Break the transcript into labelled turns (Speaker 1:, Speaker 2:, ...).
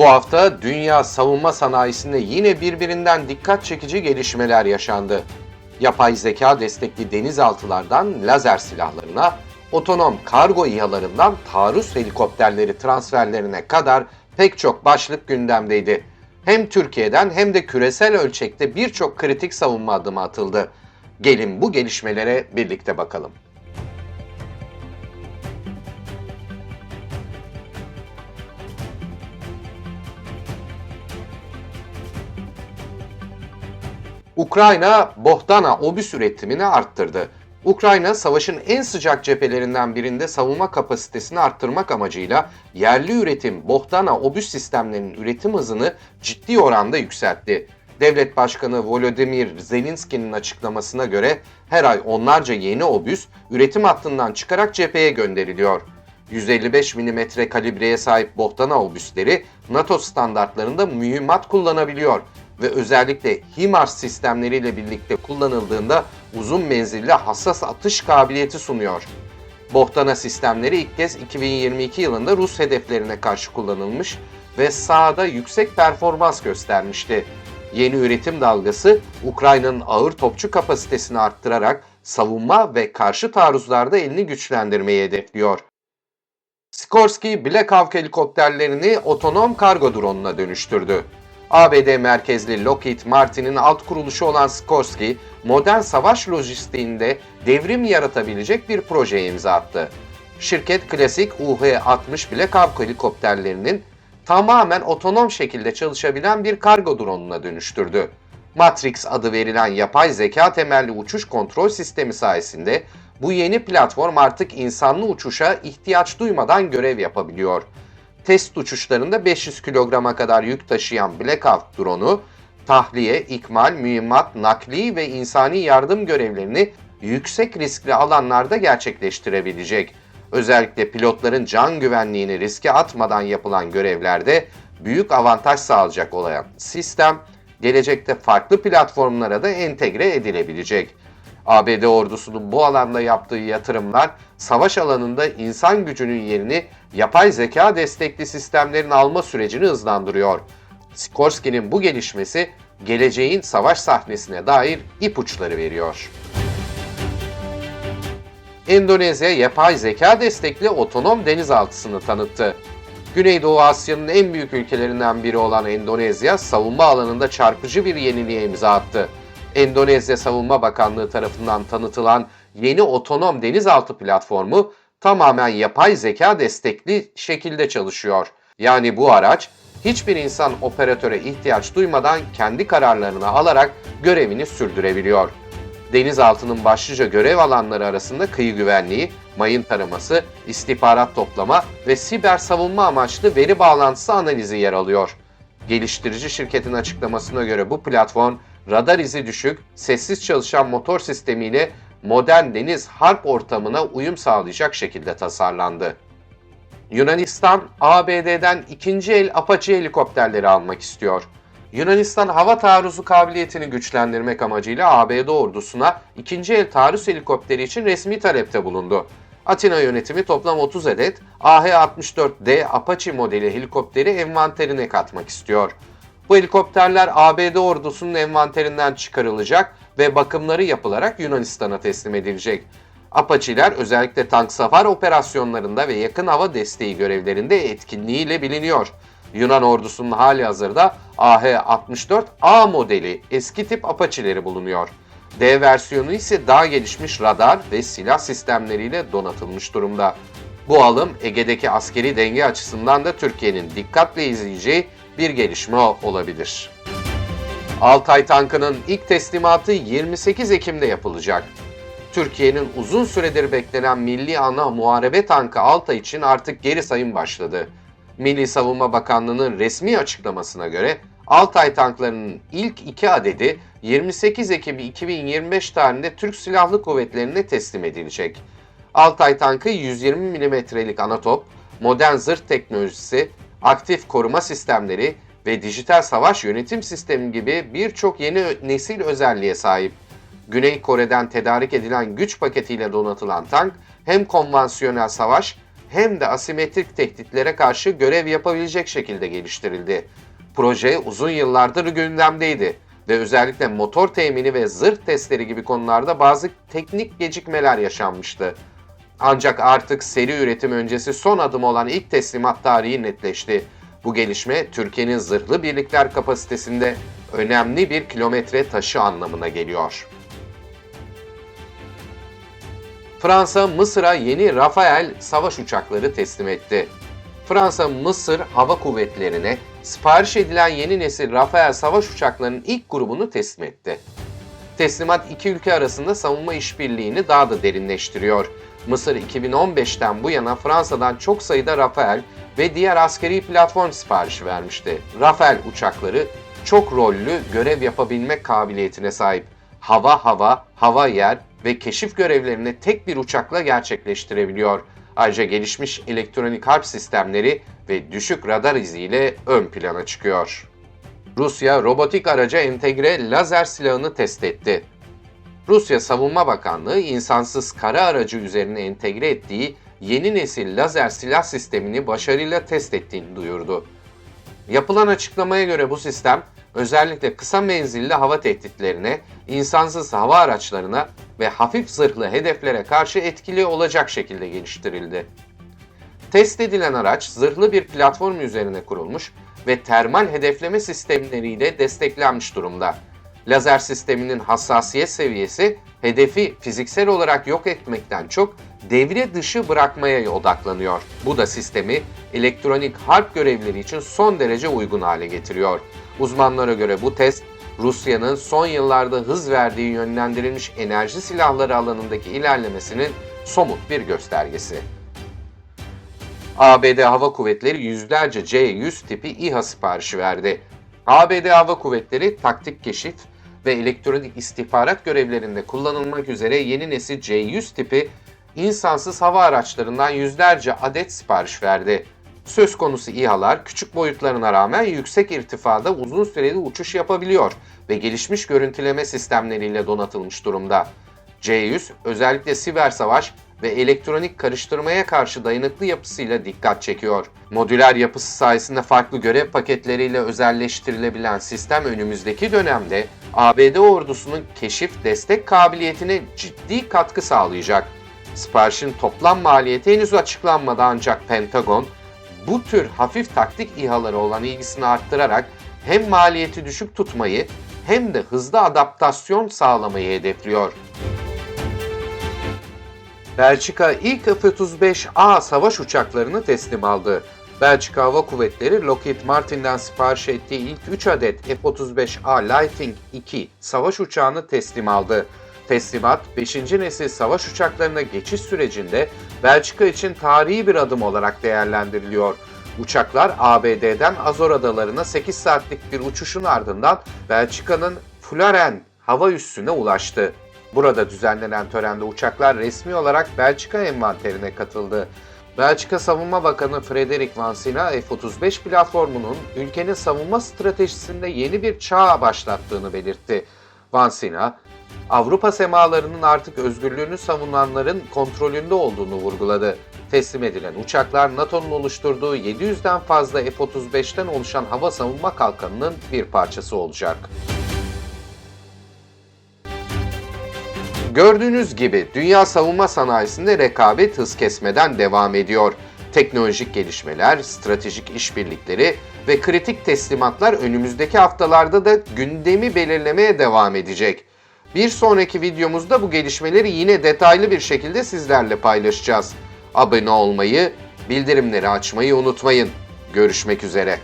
Speaker 1: Bu hafta dünya savunma sanayisinde yine birbirinden dikkat çekici gelişmeler yaşandı. Yapay zeka destekli denizaltılardan lazer silahlarına, otonom kargo İHA'larından taarruz helikopterleri transferlerine kadar pek çok başlık gündemdeydi. Hem Türkiye'den hem de küresel ölçekte birçok kritik savunma adımı atıldı. Gelin bu gelişmelere birlikte bakalım. Ukrayna Bohdana obüs üretimini arttırdı. Ukrayna savaşın en sıcak cephelerinden birinde savunma kapasitesini arttırmak amacıyla yerli üretim Bohdana obüs sistemlerinin üretim hızını ciddi oranda yükseltti. Devlet Başkanı Volodymyr Zelenski'nin açıklamasına göre her ay onlarca yeni obüs üretim hattından çıkarak cepheye gönderiliyor. 155 mm kalibreye sahip Bohdana obüsleri NATO standartlarında mühimmat kullanabiliyor ve özellikle HIMARS sistemleriyle birlikte kullanıldığında uzun menzilli hassas atış kabiliyeti sunuyor. Bohtana sistemleri ilk kez 2022 yılında Rus hedeflerine karşı kullanılmış ve sahada yüksek performans göstermişti. Yeni üretim dalgası Ukrayna'nın ağır topçu kapasitesini arttırarak savunma ve karşı taarruzlarda elini güçlendirmeyi hedefliyor. Sikorsky Black Hawk helikopterlerini otonom kargo drone'una dönüştürdü. ABD merkezli Lockheed Martin'in alt kuruluşu olan Sikorsky, modern savaş lojistiğinde devrim yaratabilecek bir projeye imza attı. Şirket klasik UH-60 Black Hawk helikopterlerinin tamamen otonom şekilde çalışabilen bir kargo drone'una dönüştürdü. Matrix adı verilen yapay zeka temelli uçuş kontrol sistemi sayesinde bu yeni platform artık insanlı uçuşa ihtiyaç duymadan görev yapabiliyor. Test uçuşlarında 500 kilograma kadar yük taşıyan Black Hawk drone'u tahliye, ikmal, mühimmat, nakli ve insani yardım görevlerini yüksek riskli alanlarda gerçekleştirebilecek. Özellikle pilotların can güvenliğini riske atmadan yapılan görevlerde büyük avantaj sağlayacak olan sistem gelecekte farklı platformlara da entegre edilebilecek. ABD ordusunun bu alanda yaptığı yatırımlar savaş alanında insan gücünün yerini yapay zeka destekli sistemlerin alma sürecini hızlandırıyor. Sikorsky'nin bu gelişmesi geleceğin savaş sahnesine dair ipuçları veriyor. Endonezya yapay zeka destekli otonom denizaltısını tanıttı. Güneydoğu Asya'nın en büyük ülkelerinden biri olan Endonezya, savunma alanında çarpıcı bir yeniliğe imza attı. Endonezya Savunma Bakanlığı tarafından tanıtılan yeni otonom denizaltı platformu tamamen yapay zeka destekli şekilde çalışıyor. Yani bu araç hiçbir insan operatöre ihtiyaç duymadan kendi kararlarını alarak görevini sürdürebiliyor. Denizaltının başlıca görev alanları arasında kıyı güvenliği, mayın taraması, istihbarat toplama ve siber savunma amaçlı veri bağlantısı analizi yer alıyor. Geliştirici şirketin açıklamasına göre bu platform radar izi düşük, sessiz çalışan motor sistemiyle modern deniz harp ortamına uyum sağlayacak şekilde tasarlandı. Yunanistan, ABD'den ikinci el Apache helikopterleri almak istiyor. Yunanistan hava taarruzu kabiliyetini güçlendirmek amacıyla ABD ordusuna ikinci el taarruz helikopteri için resmi talepte bulundu. Atina yönetimi toplam 30 adet AH-64D Apache modeli helikopteri envanterine katmak istiyor. Bu helikopterler ABD ordusunun envanterinden çıkarılacak ve bakımları yapılarak Yunanistan'a teslim edilecek. Apache'ler özellikle tank safar operasyonlarında ve yakın hava desteği görevlerinde etkinliğiyle biliniyor. Yunan ordusunun hali hazırda AH-64A modeli eski tip Apache'leri bulunuyor. D versiyonu ise daha gelişmiş radar ve silah sistemleriyle donatılmış durumda. Bu alım Ege'deki askeri denge açısından da Türkiye'nin dikkatle izleyeceği bir gelişme olabilir. Altay tankının ilk teslimatı 28 Ekim'de yapılacak. Türkiye'nin uzun süredir beklenen milli ana muharebe tankı Altay için artık geri sayım başladı. Milli Savunma Bakanlığı'nın resmi açıklamasına göre Altay tanklarının ilk iki adedi 28 Ekim 2025 tarihinde Türk Silahlı Kuvvetleri'ne teslim edilecek. Altay tankı 120 mm'lik anatop, modern zırh teknolojisi, aktif koruma sistemleri ve dijital savaş yönetim sistemi gibi birçok yeni nesil özelliğe sahip. Güney Kore'den tedarik edilen güç paketiyle donatılan tank hem konvansiyonel savaş hem de asimetrik tehditlere karşı görev yapabilecek şekilde geliştirildi. Proje uzun yıllardır gündemdeydi ve özellikle motor temini ve zırh testleri gibi konularda bazı teknik gecikmeler yaşanmıştı. Ancak artık seri üretim öncesi son adım olan ilk teslimat tarihi netleşti. Bu gelişme Türkiye'nin zırhlı birlikler kapasitesinde önemli bir kilometre taşı anlamına geliyor. Fransa Mısır'a yeni Rafael savaş uçakları teslim etti. Fransa Mısır Hava Kuvvetleri'ne sipariş edilen yeni nesil Rafael savaş uçaklarının ilk grubunu teslim etti. Teslimat iki ülke arasında savunma işbirliğini daha da derinleştiriyor. Mısır 2015'ten bu yana Fransa'dan çok sayıda Rafael ve diğer askeri platform siparişi vermişti. Rafael uçakları çok rollü görev yapabilme kabiliyetine sahip. Hava hava, hava yer ve keşif görevlerini tek bir uçakla gerçekleştirebiliyor. Ayrıca gelişmiş elektronik harp sistemleri ve düşük radar iziyle ön plana çıkıyor. Rusya robotik araca entegre lazer silahını test etti. Rusya Savunma Bakanlığı insansız kara aracı üzerine entegre ettiği yeni nesil lazer silah sistemini başarıyla test ettiğini duyurdu. Yapılan açıklamaya göre bu sistem özellikle kısa menzilli hava tehditlerine, insansız hava araçlarına ve hafif zırhlı hedeflere karşı etkili olacak şekilde geliştirildi. Test edilen araç zırhlı bir platform üzerine kurulmuş ve termal hedefleme sistemleriyle desteklenmiş durumda. Lazer sisteminin hassasiyet seviyesi hedefi fiziksel olarak yok etmekten çok devre dışı bırakmaya odaklanıyor. Bu da sistemi elektronik harp görevleri için son derece uygun hale getiriyor. Uzmanlara göre bu test Rusya'nın son yıllarda hız verdiği yönlendirilmiş enerji silahları alanındaki ilerlemesinin somut bir göstergesi. ABD Hava Kuvvetleri yüzlerce C-100 tipi İHA siparişi verdi. ABD Hava Kuvvetleri taktik keşif ve elektronik istihbarat görevlerinde kullanılmak üzere yeni nesil C-100 tipi insansız hava araçlarından yüzlerce adet sipariş verdi. Söz konusu İHA'lar küçük boyutlarına rağmen yüksek irtifada uzun süreli uçuş yapabiliyor ve gelişmiş görüntüleme sistemleriyle donatılmış durumda. C-100 özellikle siber savaş ve elektronik karıştırmaya karşı dayanıklı yapısıyla dikkat çekiyor. Modüler yapısı sayesinde farklı görev paketleriyle özelleştirilebilen sistem önümüzdeki dönemde ABD ordusunun keşif destek kabiliyetine ciddi katkı sağlayacak. Siparişin toplam maliyeti henüz açıklanmadı ancak Pentagon bu tür hafif taktik İHA'lara olan ilgisini arttırarak hem maliyeti düşük tutmayı hem de hızlı adaptasyon sağlamayı hedefliyor. Belçika ilk F-35A savaş uçaklarını teslim aldı. Belçika Hava Kuvvetleri Lockheed Martin'den sipariş ettiği ilk 3 adet F-35A Lightning II savaş uçağını teslim aldı. Teslimat 5. nesil savaş uçaklarına geçiş sürecinde Belçika için tarihi bir adım olarak değerlendiriliyor. Uçaklar ABD'den Azor Adalarına 8 saatlik bir uçuşun ardından Belçika'nın Flaren hava üssüne ulaştı. Burada düzenlenen törende uçaklar resmi olarak Belçika envanterine katıldı. Belçika Savunma Bakanı Frederic Vansina F-35 platformunun ülkenin savunma stratejisinde yeni bir çağ başlattığını belirtti. Vansina, Avrupa semalarının artık özgürlüğünü savunanların kontrolünde olduğunu vurguladı. Teslim edilen uçaklar NATO'nun oluşturduğu 700'den fazla F-35'ten oluşan hava savunma kalkanının bir parçası olacak. Gördüğünüz gibi dünya savunma sanayisinde rekabet hız kesmeden devam ediyor. Teknolojik gelişmeler, stratejik işbirlikleri ve kritik teslimatlar önümüzdeki haftalarda da gündemi belirlemeye devam edecek. Bir sonraki videomuzda bu gelişmeleri yine detaylı bir şekilde sizlerle paylaşacağız. Abone olmayı, bildirimleri açmayı unutmayın. Görüşmek üzere.